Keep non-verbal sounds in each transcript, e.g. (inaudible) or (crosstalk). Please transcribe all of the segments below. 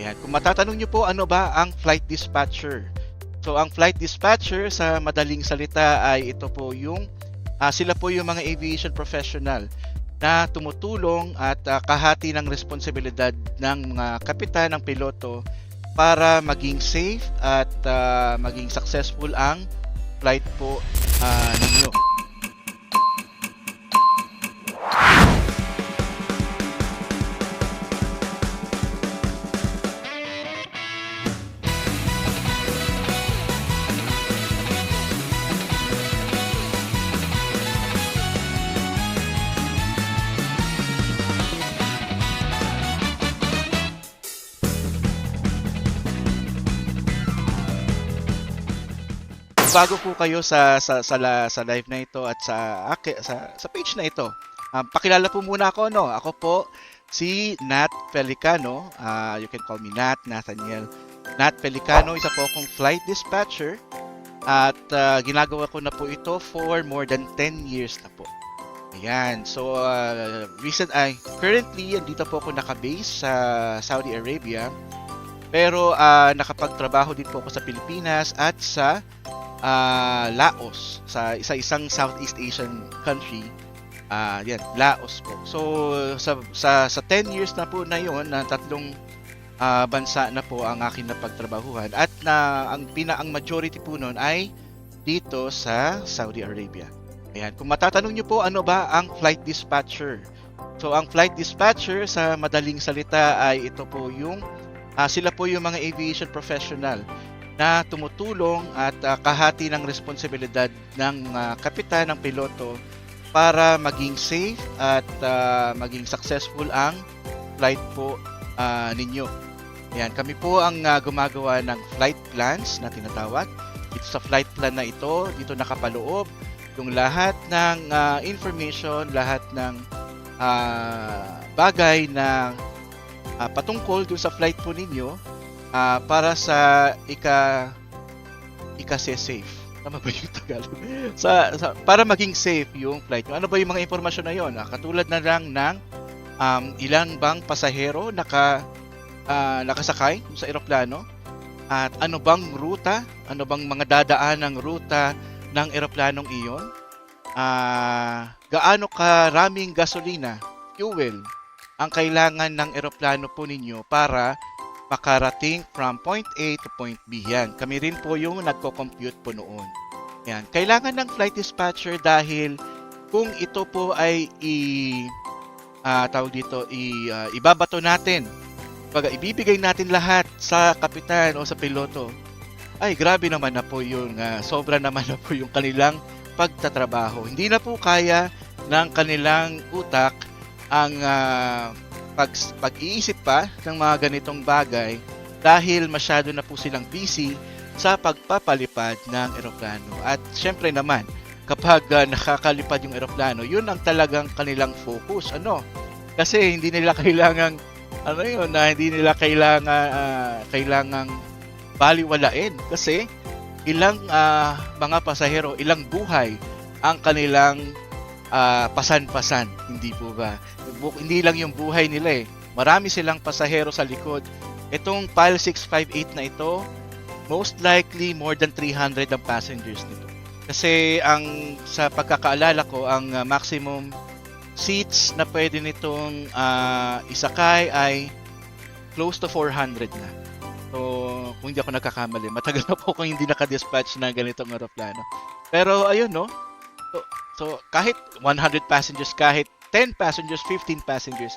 Ayan. Kung matatanong nyo po ano ba ang flight dispatcher? So ang flight dispatcher sa madaling salita ay ito po yung ah, sila po yung mga aviation professional na tumutulong at ah, kahati ng responsibilidad ng mga kapitan ng piloto para maging safe at ah, maging successful ang flight po ah, ninyo. Bago po kayo sa sa sa, la- sa live na ito at sa sa, sa page na ito. Um, pakilala po muna ako no. Ako po si Nat Pelicano. Ah, you can call me Nat Nathaniel. Nat Pelicano, isa po akong flight dispatcher at ah, ginagawa ko na po ito for more than 10 years na po. Ayan. So, ah, recent ay currently andito po ako naka-base sa Saudi Arabia. Pero ah, nakapagtrabaho din po ako sa Pilipinas at sa ah, Laos sa isa isang Southeast Asian country. Ah, yan, Laos po. So sa sa sa 10 years na po na 'yon, na tatlong ah, bansa na po ang akin napagtrabahuhan at na ang pina ang majority po noon ay dito sa Saudi Arabia. Ayan, kung matatanong niyo po ano ba ang flight dispatcher? So ang flight dispatcher sa madaling salita ay ito po yung ah, sila po yung mga aviation professional na tumutulong at ah, kahati ng responsibilidad ng mga kapitan ng piloto para maging safe at ah, maging successful ang flight po ah, ninyo. Yan, kami po ang ah, gumagawa ng flight plans na tinatawag. Ito sa flight plan na ito, dito nakapaloob yung lahat ng ah, information, lahat ng ah, bagay na ah, patungkol dun sa flight po ninyo ah, para sa ika ika safe. Tama ba yung Tagalog? (laughs) sa, sa, para maging safe yung flight nyo. Ano ba yung mga impormasyon na yon? Ah, katulad na lang ng um, ilang bang pasahero naka ah, nakasakay sa eroplano at ano bang ruta, ano bang mga dadaan ng ruta ng eroplanong iyon? Ah, gaano karaming gasolina, fuel ang kailangan ng eroplano po ninyo para makarating from point A to point B. Yan. Kami rin po yung nagko-compute po noon. Yan. Kailangan ng flight dispatcher dahil kung ito po ay i ah, tawag dito i ah, ibabato natin. Pag ibibigay natin lahat sa kapitan o sa piloto. Ay, grabe naman na po yung ah, sobra naman na po yung kanilang pagtatrabaho. Hindi na po kaya ng kanilang utak ang ah, pag, pag-iisip pa ng mga ganitong bagay dahil masyado na po silang busy sa pagpapalipad ng eroplano. At syempre naman, kapag ah, nakakalipad yung eroplano, yun ang talagang kanilang focus. Ano? Kasi hindi nila (laughs) kailangang ano yun, na hindi nila kailangan ah, kailangang baliwalain kasi ilang ah, mga pasahero, ilang buhay ang kanilang ah, pasan-pasan, hindi po ba? Hindi lang yung buhay nila eh. Marami silang pasahero sa likod. Itong PAL 658 na ito, most likely more than 300 ang passengers nito. Kasi ang sa pagkakaalala ko, ang ah, maximum seats na pwede nitong ah, isakay ay close to 400 na. So, kung hindi ako nagkakamali, matagal na po kung hindi naka-dispatch na ganitong aeroplano. Pero ayun no. So kahit 100 passengers, kahit 10 passengers, 15 passengers,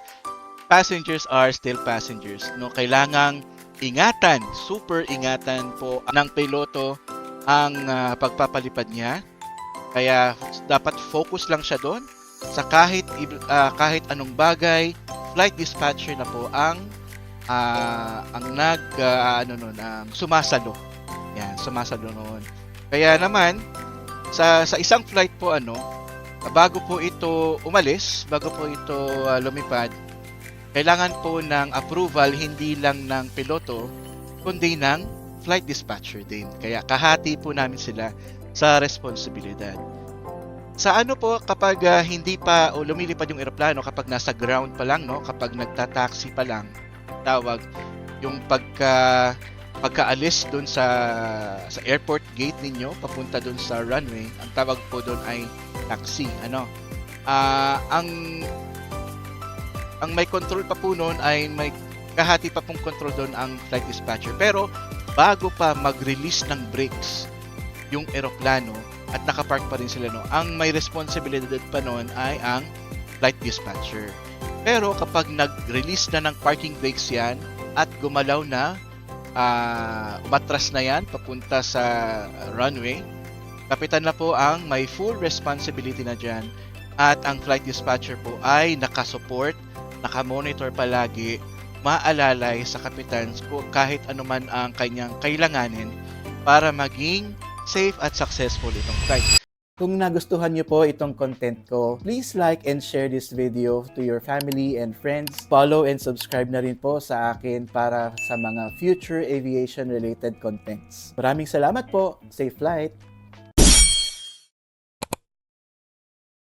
passengers are still passengers. No, kailangang ingatan, super ingatan po ng piloto ang ah, pagpapalipad niya. Kaya dapat focus lang siya doon sa kahit ah, kahit anong bagay, flight dispatcher na po ang ah, ang nag ah, ano nun, um, sumasalo. Yan, sumasalo noon. Kaya naman sa sa isang flight po ano, bago po ito umalis, bago po ito ah, lumipad, kailangan po ng approval hindi lang ng piloto, kundi ng flight dispatcher din. Kaya kahati po namin sila sa responsibilidad. Sa ano po kapag ah, hindi pa o lumilipad yung eroplano kapag nasa ground pa lang no, kapag nagtataxi pa lang tawag yung pagka pagkaalis doon sa sa airport gate ninyo papunta doon sa runway, ang tawag po doon ay taxi, ano. Ah, ang ang may control pa po noon ay may kahati pa pong control doon ang flight dispatcher. Pero bago pa mag-release ng brakes yung eroplano at nakapark pa rin sila no, ang may responsibilidad pa noon ay ang flight dispatcher. Pero kapag nag-release na ng parking brakes yan at gumalaw na, ah, umatras na yan papunta sa runway, kapitan na po ang may full responsibility na dyan at ang flight dispatcher po ay nakasupport, nakamonitor palagi, maalalay sa kapitan kahit anuman ang kanyang kailanganin para maging safe at successful itong flight. Kung nagustuhan niyo po itong content ko, please like and share this video to your family and friends. Follow and subscribe na rin po sa akin para sa mga future aviation related contents. Maraming salamat po. Safe flight!